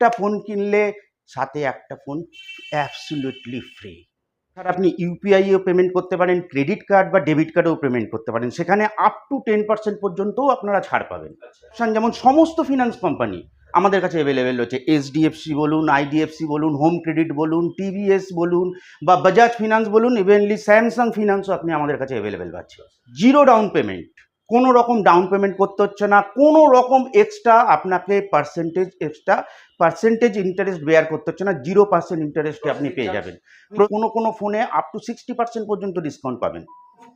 একটা ফোন কিনলে সাথে একটা ফোন অ্যাবসুলুটলি ফ্রি আর আপনি ইউপিআইও পেমেন্ট করতে পারেন ক্রেডিট কার্ড বা ডেবিট কার্ডেও পেমেন্ট করতে পারেন। সেখানে আপ টু টেন পার্সেন্ট পর্যন্তও আপনারা ছাড় পাবেন। অপশন যেমন সমস্ত ফিনান্স কোম্পানি আমাদের কাছে অ্যাভেলেবেল রয়েছে। এইচডিএফসি বলুন আইডিএফসি বলুন হোম ক্রেডিট বলুন টিভিএস বলুন বা বাজাজ ফিনান্স বলুন ইভেনলি স্যামসাং ফিনান্সও আপনি আমাদের কাছে অ্যাভেলেবেল পাচ্ছেন। জিরো ডাউন পেমেন্ট কোনো রকম ডাউন পেমেন্ট করতে হচ্ছে না কোনো রকম এক্সট্রা আপনাকে percentage extra percentage interest bear করতে হচ্ছে না জিরো পার্সেন্ট ইন্টারেস্টে আপনি পেয়ে যাবেন কোনো কোনো ফোনে আপ টু সিক্সটি পার্সেন্ট পর্যন্ত ডিসকাউন্ট পাবেন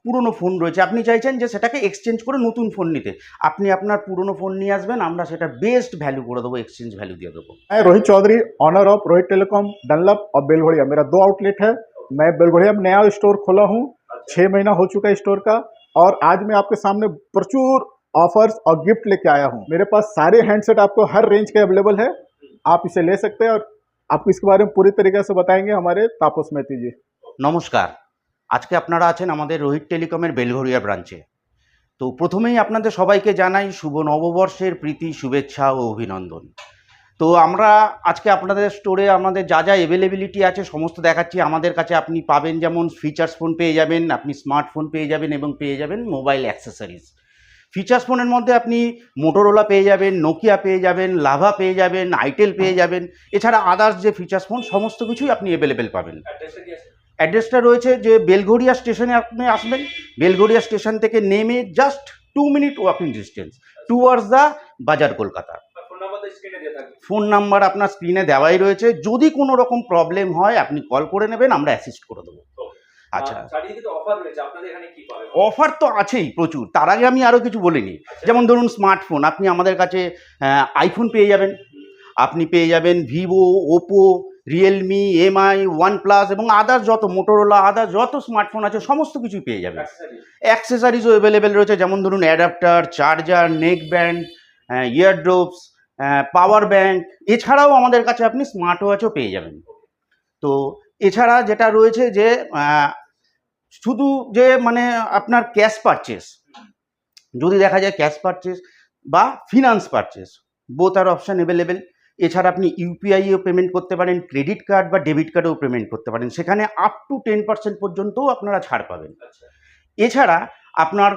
পুরনো ফোন রয়েছে আপনি চাইছেন যে সেটাকে এক্সচেঞ্জ করে নতুন ফোন নিতে আপনি আপনার পুরনো ফোন নিয়ে আসবেন আমরা সেটা বেস্ট ভ্যালু করে দেবো এক্সচেঞ্জ ভ্যালু দিয়ে দেবো मैं Rohit Chaudhary owner of Rohit telecom Dunlop और बेलघोड़िया मेरा दो आउटलेट है मैं बेलघोड़िया में नया स्टोर खोला हूँ छः महीना हो चुका है स्टोर का और आज मैं आपके सामने प्रचुर ऑफर्स और गिफ्ट लेके आया हूँ मेरे पास सारे हैंडसेट आपको हर रेंज के अवेलेबल है आप इसे ले सकते हैं और आपको इसके बारे में पूरी तरीके से बताएंगे हमारे तापस मेहती जी নমস্কার আজকে আপনারা আছেন আমাদের রোহিত টেলিকমের বেলঘরিয়া ব্রাঞ্চে তো প্রথমেই আপনাদের সবাইকে জানাই শুভ নববর্ষের প্রীতি শুভেচ্ছা ও অভিনন্দন তো আমরা আজকে আপনাদের স্টোরে আমাদের যা যা অ্যাভেলেবিলিটি আছে সমস্ত দেখাচ্ছি। আমাদের কাছে আপনি পাবেন যেমন ফিচার্স ফোন পেয়ে যাবেন আপনি স্মার্টফোন পেয়ে যাবেন এবং পেয়ে যাবেন মোবাইল অ্যাক্সেসরিজ ফিচার্স ফোনের মধ্যে আপনি মোটোরোলা পেয়ে যাবেন নোকিয়া পেয়ে যাবেন লাভা পেয়ে যাবেন আইটেল পেয়ে যাবেন। এছাড়া আদার্স যে ফিচার্স ফোন সমস্ত কিছুই আপনি অ্যাভেলেবেল পাবেন। অ্যাড্রেসটা রয়েছে যে বেলঘরিয়া স্টেশনে আপনি আসবেন। বেলঘরিয়া স্টেশন থেকে নেমে just two minute walking distance towards the bazaar Kolkata phone number আপনার স্ক্রিনে দেওয়াই রয়েছে। যদি কোনো রকম প্রবলেম হয় আপনি কল করে নেবেন আমরা অ্যাসিস্ট করে দেবো। আচ্ছা। অফার তো আছেই প্রচুর। তার আগে আমি আরও কিছু বলিনি যেমন ধরুন স্মার্টফোন আপনি আমাদের কাছে আইফোন পেয়ে যাবেন। আপনি পেয়ে যাবেন Vivo Oppo Realme MI OnePlus এবং আদার্স যত মোটোরোলা আদার্স যত স্মার্টফোন আছে সমস্ত কিছুই পেয়ে যাবেন। অ্যাক্সেসারিজও অ্যাভেলেবেল রয়েছে যেমন ধরুন অ্যাডাপ্টার চার্জার নেক ব্যান্ড ইয়ারড্রপস পাওয়ার ব্যাঙ্ক এছাড়াও আমাদের কাছে আপনি স্মার্ট ওয়াচও পেয়ে যাবেন। তো এছাড়া যেটা রয়েছে যে শুধু যে মানে আপনার ক্যাশ পারচেস যদি দেখা যায় ক্যাশ পারচেস বা ফিনান্স পারচেস বোথ আর অপশান অ্যাভেলেবেল এছাড়া আপনি ইউপিআইও পেমেন্ট করতে পারেন ক্রেডিট কার্ড বা ডেবিট কার্ডেও পেমেন্ট করতে পারেন। সেখানে আপ টু টেন পার্সেন্ট পর্যন্তও আপনারা ছাড় পাবেন। এছাড়া আপনার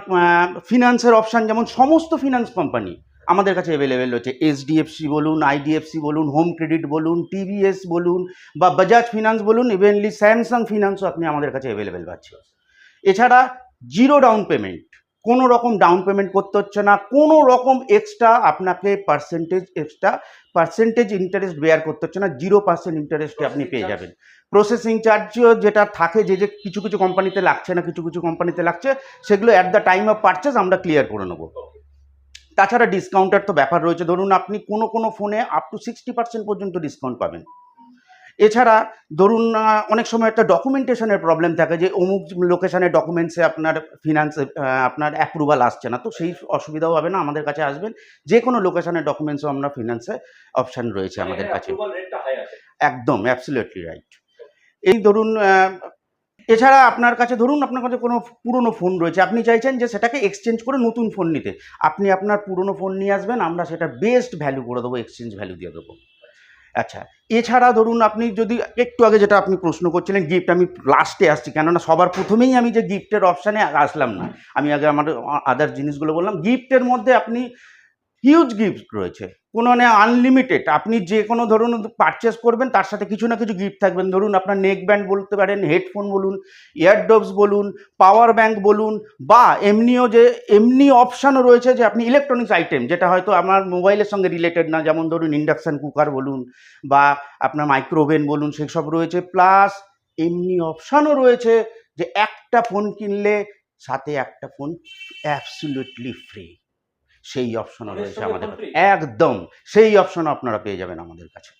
ফিনান্সের অপশান যেমন সমস্ত ফিনান্স কোম্পানি আমাদের কাছে অ্যাভেলেবেল রয়েছে। এইচডিএফসি বলুন আইডিএফসি বলুন হোম ক্রেডিট বলুন টিভিএস বলুন বা বাজাজ ফিনান্স বলুন ইভেনলি স্যামসাং ফিনান্সও আপনি আমাদের কাছে অ্যাভেলেবেল পাচ্ছেন। এছাড়া জিরো ডাউন পেমেন্ট কোনো রকম ডাউন পেমেন্ট করতে হচ্ছে না কোনো রকম এক্সট্রা আপনাকে percentage extra percentage interest bear করতে হচ্ছে না জিরো পার্সেন্ট ইন্টারেস্টে আপনি পেয়ে যাবেন। প্রসেসিং চার্জও যেটা থাকে যে যে কিছু কিছু কোম্পানিতে লাগছে না কিছু কিছু কোম্পানিতে লাগছে সেগুলো at the time of purchase আমরা ক্লিয়ার করে নেব। তাছাড়া ডিসকাউন্টের তো ব্যাপার রয়েছে। ধরুন আপনি কোনো কোনো ফোনে আপ টু সিক্সটি পার্সেন্ট পর্যন্ত ডিসকাউন্ট পাবেন। এছাড়া ধরুন অনেক সময় একটা ডকুমেন্টেশনের প্রবলেম থাকে যে অমুক লোকেশনের ডকুমেন্টসে আপনার ফিনান্স আপনার অ্যাপ্রুভাল আসছে না। তো সেই অসুবিধাও হবে না আমাদের কাছে আসবেন। যে কোনো লোকেশনের ডকুমেন্টসও আমরা ফিনান্সে অপশান রয়েছে আমাদের কাছে। একদম অ্যাবসলিউটলি রাইট এই ধরুন এছাড়া আপনার কাছে ধরুন, আপনার কাছে কোনো পুরনো ফোন রয়েছে, আপনি চাইছেন যে সেটাকে এক্সচেঞ্জ করে নতুন ফোন নিতে। আপনি আপনার পুরনো ফোন নিয়ে আসবেন, আমরা সেটা বেস্ট ভ্যালু করে দেবো এক্সচেঞ্জ ভ্যালু দিয়ে দেবো। আচ্ছা এছাড়া ধরুন, আপনি যদি একটু আগে যেটা আপনি প্রশ্ন করছিলেন গিফট আমি লাস্টে আসছি, কেননা সবার প্রথমেই আমি যে গিফটের অপশানে আসলাম না, আমি আগে আমার আদার জিনিসগুলো বললাম গিফটের মধ্যে আপনি হিউজ গিফট রয়েছে। কোনো মানে আনলিমিটেড আপনি যে কোনো ধরুন পারচেস করবেন, তার সাথে কিছু না কিছু গিফট থাকবেন ধরুন আপনার নেক ব্যান্ড বলতে পারেন হেডফোন বলুন ইয়ারডবস বলুন পাওয়ার ব্যাঙ্ক বলুন, বা এমনিও যে, এমনি অপশানও রয়েছে যে আপনি ইলেকট্রনিক্স আইটেম যেটা হয়তো আমার মোবাইলের সঙ্গে রিলেটেড না, যেমন ধরুন ইন্ডাকশান কুকার বলুন, বা আপনার মাইক্রোওভেন বলুন সেসব রয়েছে। প্লাস এমনি অপশানও রয়েছে যে একটা ফোন কিনলে সাথে একটা ফোন অ্যাবসুলুটলি ফ্রি সেই অপশনও রয়েছে আমাদের? একদম সেই অপশনও আপনারা পেয়ে যাবেন আমাদের কাছে।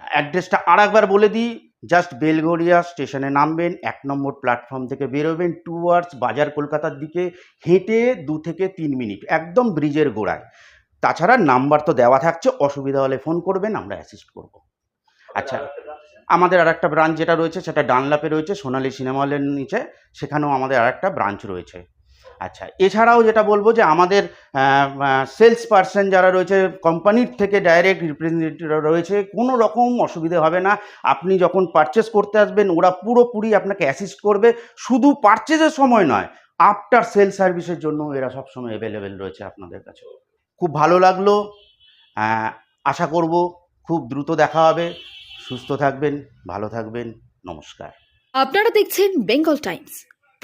অ্যাড্রেসটা আর একবার বলে দিই জাস্ট বেলগড়িয়া স্টেশনে নামবেন এক নম্বর প্ল্যাটফর্ম থেকে বেরোবেন টুয়ার্ডস বাজার কলকাতার দিকে হেঁটে দু থেকে তিন মিনিট একদম ব্রিজের গোড়ায়। তাছাড়া নাম্বার তো দেওয়া থাকছে অসুবিধা হলে ফোন করবেন আমরা অ্যাসিস্ট করব। আচ্ছা আমাদের আর একটা ব্রাঞ্চ যেটা রয়েছে সেটা ডানলাপে রয়েছে সোনালী সিনেমা হলের নিচে সেখানেও আমাদের আর একটা ব্রাঞ্চ রয়েছে। আচ্ছা এছাড়াও যেটা বলব যে আমাদের সেলস পার্সন যারা রয়েছে কোম্পানির থেকে ডাইরেক্ট রিপ্রেজেন্টেটিভ রয়েছে, কোনো রকম অসুবিধে হবে না। আপনি যখন পারচেস করতে আসবেন, ওরা পুরোপুরি আপনাকে অ্যাসিস্ট করবে। শুধু পারচেজের সময় নয় আফটার সেল সার্ভিসের জন্য এরা সবসময় অ্যাভেলেবেল রয়েছে আপনাদের কাছে। খুব ভালো লাগল আশা করব খুব দ্রুত দেখা হবে। সুস্থ থাকবেন, ভালো থাকবেন, নমস্কার। আপনারা দেখছেন বেঙ্গল টাইমস